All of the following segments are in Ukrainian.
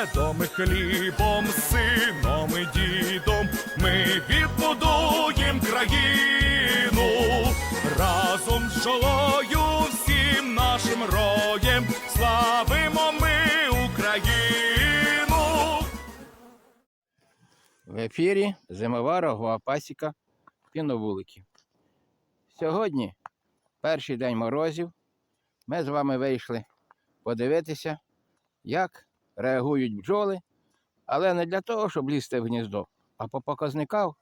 медом хлібом, сином і дідом ми відбудуєм країну разом з жолою всім нашим роєм славимо ми Україну. В ефірі зимова рогова пасіка піновуликів. Сьогодні перший день морозів. Ми з вами вийшли подивитися, як реагують бджоли, але не для того, щоб лізти в гніздо, а по показникам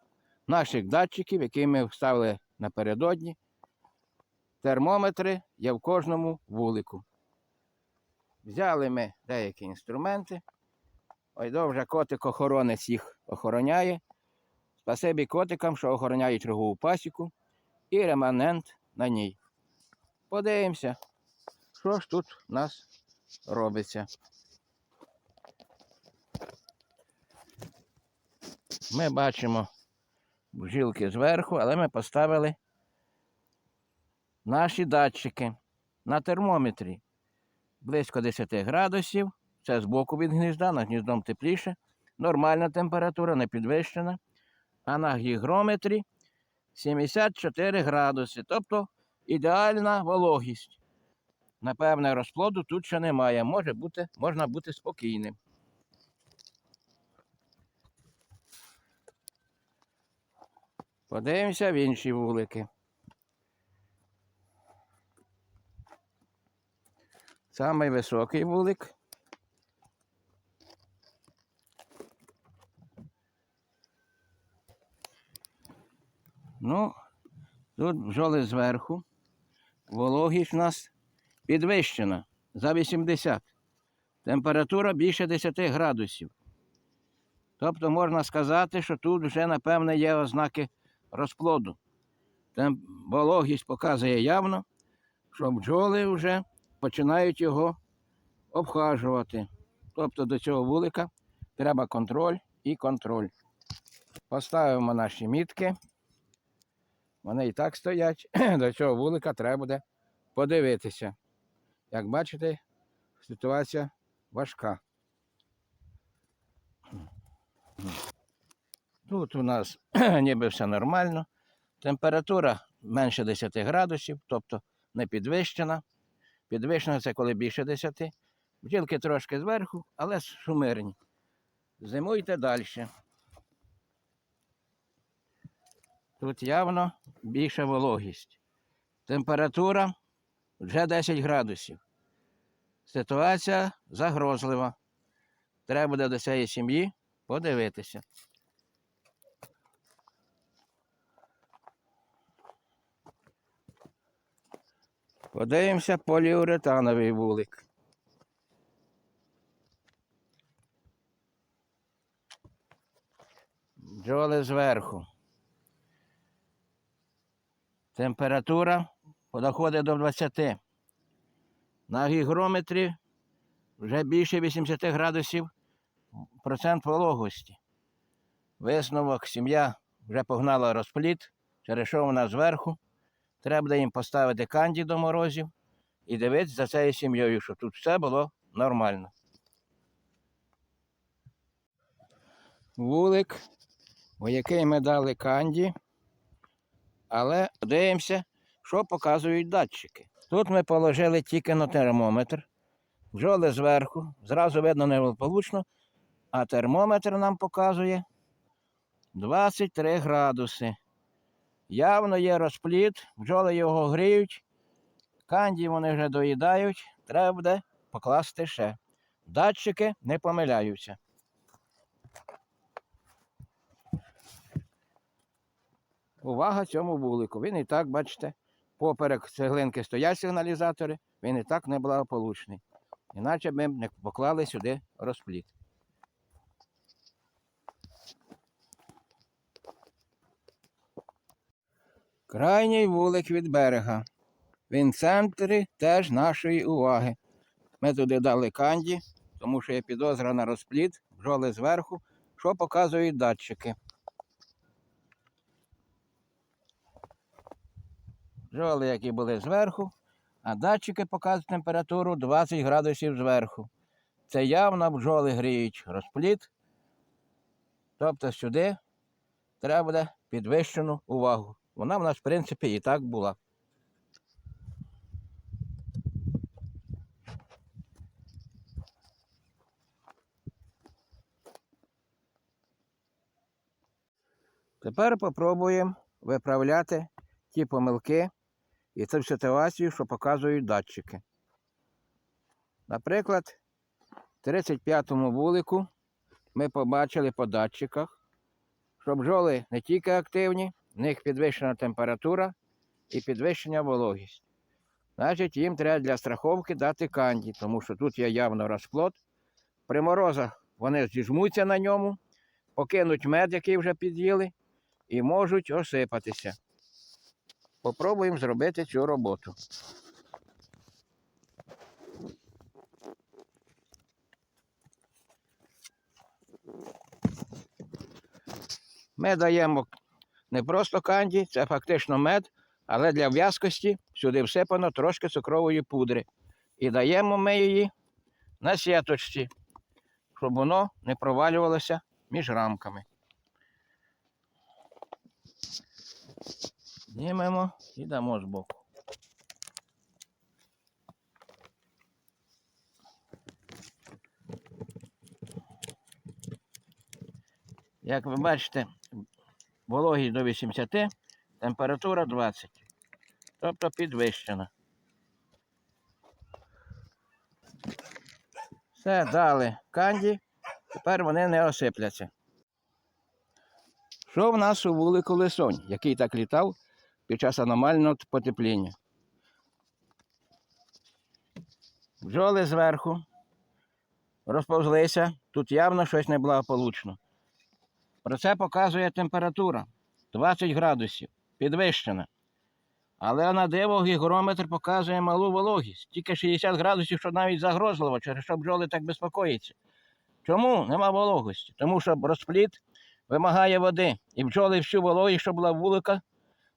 наших датчиків, які ми вставили напередодні. Термометри є в кожному вулику. Взяли ми деякі інструменти. Ой, довже котик охоронець їх охороняє. Спасибі котикам, що охороняють рогову пасіку і реманент на ній. Подивимося, що ж тут у нас робиться. Ми бачимо бжилки зверху, але ми поставили наші датчики на термометрі близько 10 градусів. Це збоку від гнізда, над гніздом тепліше. Нормальна температура, не підвищена. А на гігрометрі 74 градуси. Тобто ідеальна вологість. Напевне, розплоду тут ще немає. Може бути, можна бути спокійним. Подивимося в інші вулики. Самий високий вулик. Ну, тут бджоли зверху. Вологість у нас підвищена за 80. Температура більше 10 градусів. Тобто можна сказати, що тут вже, напевне, є ознаки розплоду. Тем вологість показує явно, що бджоли вже починають його обхажувати. Тобто до цього вулика треба контроль і контроль. Поставимо наші мітки. Вони і так стоять. До цього вулика треба буде подивитися. Як бачите, ситуація важка. Тут у нас ніби все нормально. Температура менше 10 градусів, тобто не підвищена. Підвищена це коли більше 10. Бджілки трошки зверху, але шумирні. Зимуйте далі. Тут явно більша вологість. Температура вже 10 градусів. Ситуація загрозлива. Треба буде до цієї сім'ї подивитися. Подивимося поліуретановий вулик. Бджоли зверху. Температура доходить до 20. На гігрометрі вже більше 80 градусів процент вологості. Висновок, сім'я вже погнала розпліт, через що вона зверху. Треба їм поставити канді до морозів і дивитися за цією сім'єю, щоб тут все було нормально. Вулик, у який ми дали канді, але дивимося, що показують датчики. Тут ми положили тільки на термометр, бджоли зверху, зразу видно неблагополучно, а термометр нам показує 23 градуси. Явно є розпліт, бджоли його гріють, канді вони вже доїдають, треба буде покласти ще. Датчики не помиляються. Увага цьому вулику. Він і так, бачите, поперек цеглинки стоять сигналізатори, він і так неблагополучний. Іначе ми не поклали сюди розпліт. Крайній вулик від берега. Він в центрі теж нашої уваги. Ми туди дали канді, тому що є підозра на розпліт, бджоли зверху, що показують датчики. Бджоли, які були зверху, а датчики показують температуру 20 градусів зверху. Це явно бджоли гріють розплід. Тобто сюди треба буде підвищену увагу. Вона в нас, в принципі, і так була. Тепер попробуємо виправляти ті помилки і цю ситуацію, що показують датчики. Наприклад, в 35-му вулику ми побачили по датчиках, що бджоли не тільки активні, в них підвищена температура і підвищена вологість. Значить, їм треба для страховки дати канді, тому що тут є явно розплод. При морозах вони зіжмуться на ньому, покинуть мед, який вже під'їли, і можуть осипатися. Попробуємо зробити цю роботу. Ми даємо не просто канді, це фактично мед, але для в'язкості сюди всипано трошки цукрової пудри. І даємо ми її на сіточці, щоб воно не провалювалося між рамками. Знімемо і дамо збоку. Як ви бачите, вологість до 80, температура 20. Тобто підвищена. Все, дали канді, тепер вони не осипляться. Що в нас у вулику лисонь, який так літав під час аномального потепління? Бджоли зверху розповзлися, тут явно щось неблагополучно. Про це показує температура 20 градусів, підвищена. Але на диво гігрометр показує малу вологість, тільки 60 градусів, що навіть загрозливо, через що бджоли так безпокоїться. Чому нема вологості? Тому що розплід вимагає води. І бджоли всю вологість, що була вулика,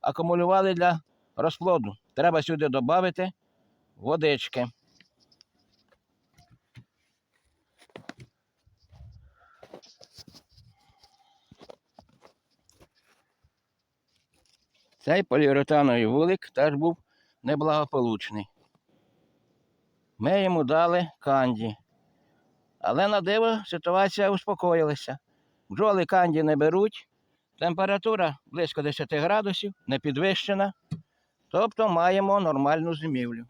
акумулювали для розплоду. Треба сюди додати водички. Цей поліуретановий вулик теж був неблагополучний. Ми йому дали канді. Але на диво ситуація успокоїлася. Бджоли канді не беруть, температура близько 10 градусів, не підвищена. Тобто маємо нормальну зимівлю.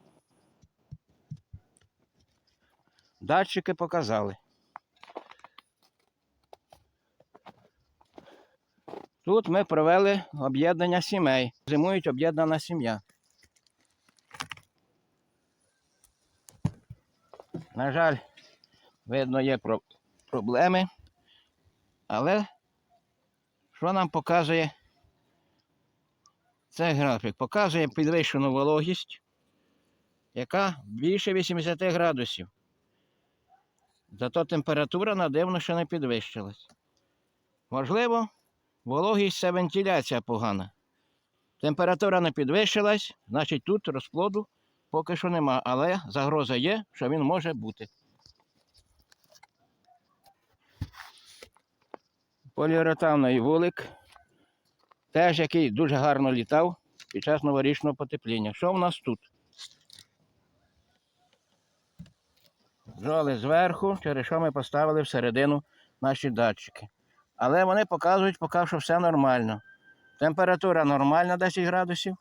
Датчики показали. Тут ми провели об'єднання сімей. Зимують об'єднана сім'я. На жаль, видно, є проблеми. Але що нам показує цей графік? Показує підвищену вологість, яка більше 80 градусів. Зато температура на дивно ще не підвищилась. Можливо, вологість це вентиляція погана. Температура не підвищилась, значить тут розплоду поки що нема, але загроза є, що він може бути. Поліуретановий вулик, теж який дуже гарно літав під час новорічного потепління. Що в нас тут? Бджоли зверху, через що ми поставили всередину наші датчики. Але вони показують, поки що все нормально. Температура нормальна 10 градусів.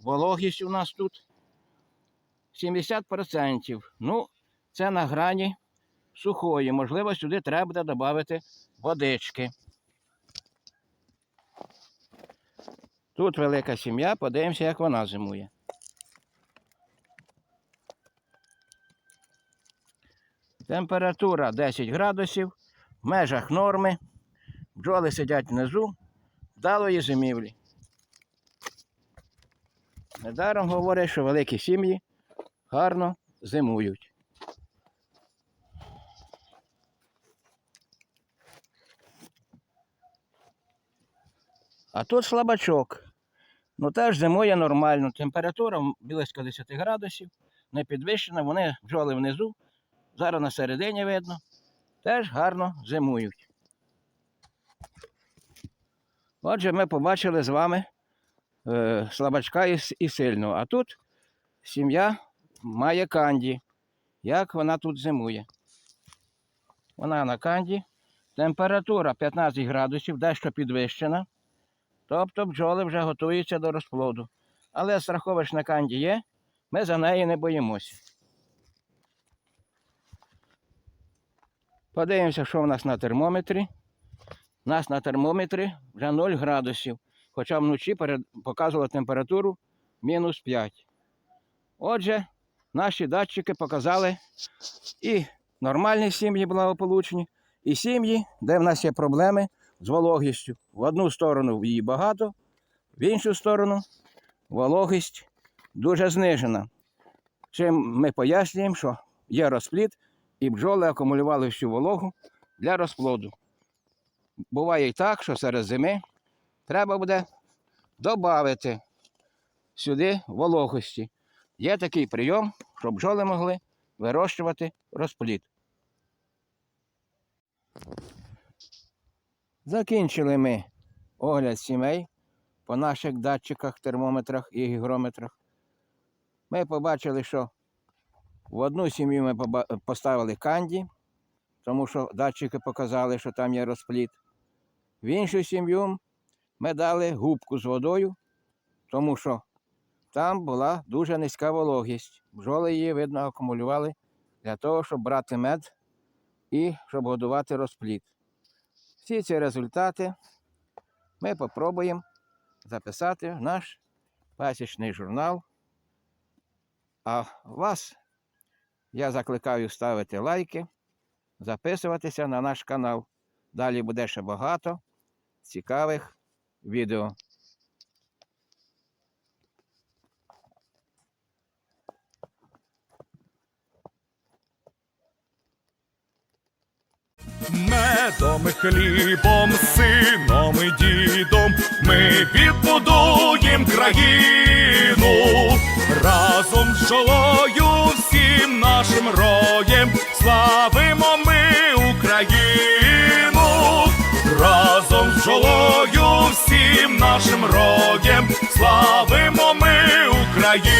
Вологість у нас тут 70%. Ну, це на грані сухої. Можливо, сюди треба буде додати водички. Тут велика сім'я, подивимося, як вона зимує. Температура 10 градусів, в межах норми. Бджоли сидять внизу, вдалої зимівлі. Недаром говорять, що великі сім'ї гарно зимують. А тут слабачок. Ну теж зимує нормально. Температура близько 10 градусів, не підвищена, вони бджоли внизу, зараз на середині видно, теж гарно зимують. Отже, ми побачили з вами е, слабачка і, і сильного. А тут сім'я має канді. Як вона тут зимує? Вона на канді. Температура 15 градусів, дещо підвищена. Тобто бджоли вже готуються до розплоду. Але страховиш на канді є, ми за неї не боїмося. Подивимося, що в нас на термометрі. У нас на термометрі вже 0 градусів, хоча вночі показувала температуру мінус 5. Отже, наші датчики показали і нормальні сім'ї благополучні, і сім'ї, де в нас є проблеми з вологістю. В одну сторону її багато, в іншу сторону вологість дуже знижена. Чим ми пояснюємо, що є розплід, і бджоли акумулювали всю вологу для розплоду. Буває і так, що серед зими треба буде додати сюди вологості. Є такий прийом, щоб бджоли могли вирощувати розплід. Закінчили ми огляд сімей по наших датчиках, термометрах і гігрометрах. Ми побачили, що в одну сім'ю ми поставили канді, тому що датчики показали, що там є розплід. В іншу сім'ю ми дали губку з водою, тому що там була дуже низька вологість. Бджоли її, видно, акумулювали для того, щоб брати мед і щоб годувати розплід. Всі ці результати ми попробуємо записати в наш пасічний журнал. А вас я закликаю ставити лайки, записуватися на наш канал. Далі буде ще багато цікавих відео. Медом хлібом, сином і дідом ми відбудуєм країну разом з жолою всім нашим роєм славимо ми Волою всім нашим родям славимо ми Україну.